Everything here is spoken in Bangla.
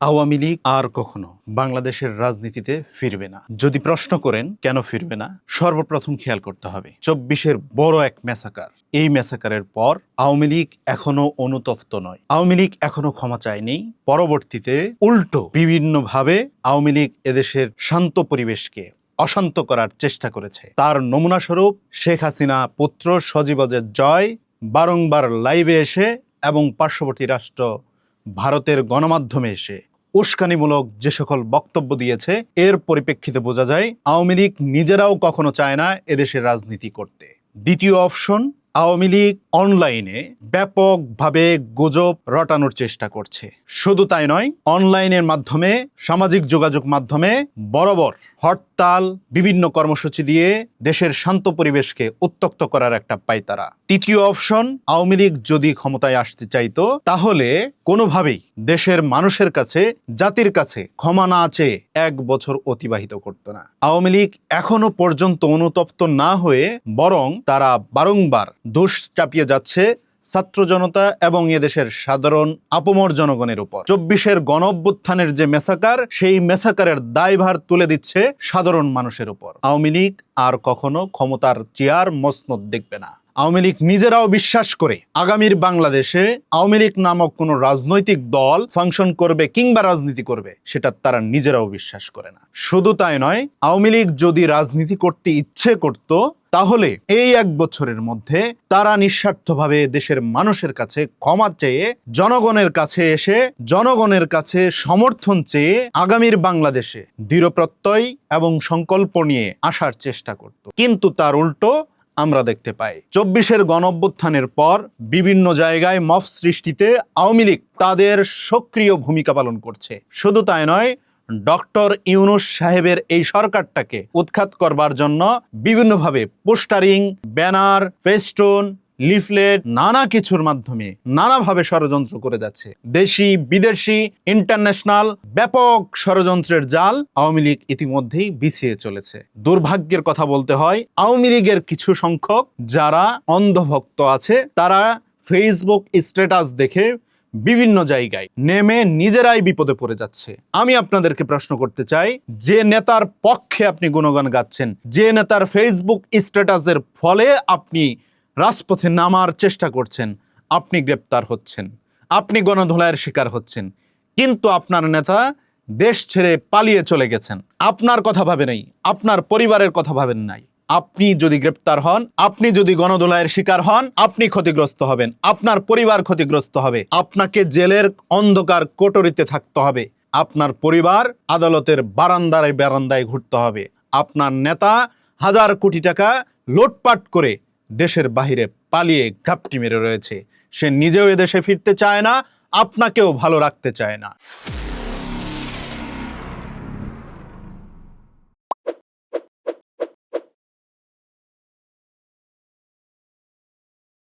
আওয়ামী লীগ আর কখনো বাংলাদেশের রাজনীতিতে ফিরবে না। যদি প্রশ্ন করেন, কেন ফিরবে না? সর্বপ্রথম খেয়াল করতে হবে, চব্বিশের বড় এক মেসাকার এই মেসাকারের পর আওয়ামী লীগ এখনও অনুতপ্ত নয়। আওয়ামী লীগ এখনও ক্ষমা চায়নি। পরবর্তীতে উল্টো বিভিন্নভাবে আওয়ামী লীগ এদেশের শান্ত পরিবেশকে অশান্ত করার চেষ্টা করেছে। তার নমুনাস্বরূপ শেখ হাসিনা পুত্র সজীবজের জয় বারংবার লাইভে এসে এবং পার্শ্ববর্তী রাষ্ট্র ভারতের গণমাধ্যমে এসে উস্কানিমূলক যে সকল বক্তব্য দিয়েছে, এর পরিপ্রেক্ষিতে বোঝা যায় আওয়ামী লীগ নিজেরাও কখনো চায় না এদেশের রাজনীতি করতে। দ্বিতীয় অপশন আওয়ামী লীগ অনলাইনে ব্যাপকভাবে গুজব রটানোর চেষ্টা করছে। শুধু তাই নয়, অনলাইনের মাধ্যমে, সামাজিক যোগাযোগ মাধ্যমে বরাবর হরতাল, বিভিন্ন কর্মসূচি দিয়ে দেশের শান্ত পরিবেশকে উত্তক্ত করার একটা পাইতারা। তৃতীয় অপশন, আওয়ামী লীগ যদি ক্ষমতায় আসতে চাইতো, তাহলে কোনোভাবেই দেশের মানুষের কাছে, জাতির কাছে ক্ষমা না চেয়ে এক বছর অতিবাহিত করতো না। আওয়ামী লীগ এখনও পর্যন্ত অনুতপ্ত না হয়ে বরং তারা বারংবার দোষ চাপিয়ে যাচ্ছে ছাত্র জনতা এবং এদেশের সাধারণ আপমর জনগণের উপর। চব্বিশের গণ অভ্যুত্থানের যে মেসাকার, সেই মেসাকারের দায়ভার তুলে দিচ্ছে সাধারণ মানুষের উপর। আওয়ামী লীগ আর কখনো ক্ষমতার চেয়ার মসনদ দেখবে না। আওয়ামী লীগ নিজেরাও বিশ্বাস করে আগামীর বাংলাদেশে আওয়ামী লীগ নামক কোনো রাজনৈতিক দল ফাংশন করবে কিংবা রাজনীতি করবে, সেটা তারা নিজেরাও বিশ্বাস করে না। শুধু তাই নয়, আওয়ামী লীগ যদি রাজনীতি করতে ইচ্ছে করত, তাহলে এই এক বছরের মধ্যে তারা নিঃস্বার্থভাবে দেশের মানুষের কাছে ক্ষমা চেয়ে, জনগণের কাছে এসে, জনগণের কাছে সমর্থন চেয়ে আগামীর বাংলাদেশে দৃঢ় প্রত্যয় এবং সংকল্প নিয়ে আসার চেষ্টা করত। কিন্তু তার উল্টো আমরা দেখতে পাই। চব্বিশের গণঅভ্যুত্থানের পর বিভিন্ন জায়গায় মফ সৃষ্টিতে আওয়ামী লীগ তাদের সক্রিয় ভূমিকা পালন করছে। শুধু তাই নয়, ডক্টর ইউনুস সাহেবের এই সরকারটাকে উৎখাত করবার জন্য বিভিন্নভাবে পোস্টারিং, ব্যানার, ফেস্টুন লিফলেট, নানা কিছুর মাধ্যমে নানাভাবে ষড়যন্ত্র করে যাচ্ছে। দেশি, বিদেশি, ইন্টারন্যাশনাল, ব্যাপক ষড়যন্ত্রের জাল আওয়ামী লীগ ইতিমধ্যেই বিছিয়ে চলেছে। দুর্ভাগ্যের কথা বলতে হয়, আওয়ামী লীগের কিছু সংখ্যক যারা অন্ধভক্ত আছে, তারা ফেসবুক স্ট্যাটাস দেখে বিভিন্ন জায়গায় নেমে নিজেরাই বিপদে পড়ে যাচ্ছে। আমি আপনাদেরকে প্রশ্ন করতে চাই, যে নেতার পক্ষে আপনি গুণগান গাচ্ছেন, যে নেতার ফেসবুক স্ট্যাটাসের ফলে আপনি রাজপথে নামার চেষ্টা করছেন। আপনি গ্রেপ্তার হচ্ছেন। আপনি গণধোলাইয়ের শিকার হচ্ছেন। কিন্তু আপনার নেতা দেশ ছেড়ে পালিয়ে চলে গেছেন। আপনার কথা ভাবে নাই, আপনার পরিবারের কথা ভাবেন নাই। আপনি যদি গ্রেপ্তার হন, আপনি যদি গণদোলাইয়ের শিকার হন, আপনি ক্ষতিগ্রস্ত হবেন। আপনার পরিবার ক্ষতিগ্রস্ত হবে। আপনাকে জেলের অন্ধকার কোটরিতে থাকতে হবে। আপনার পরিবার আদালতের বারান্দায় বারান্দায় ঘুরতে হবে। আপনার নেতা হাজার কোটি টাকা লোটপাট করে দেশের বাহিরে পালিয়ে ঘাপটি মেরে রয়েছে। সে নিজেও এদেশে ফিরতে চায় না, আপনাকেও ভালো রাখতে চায় না।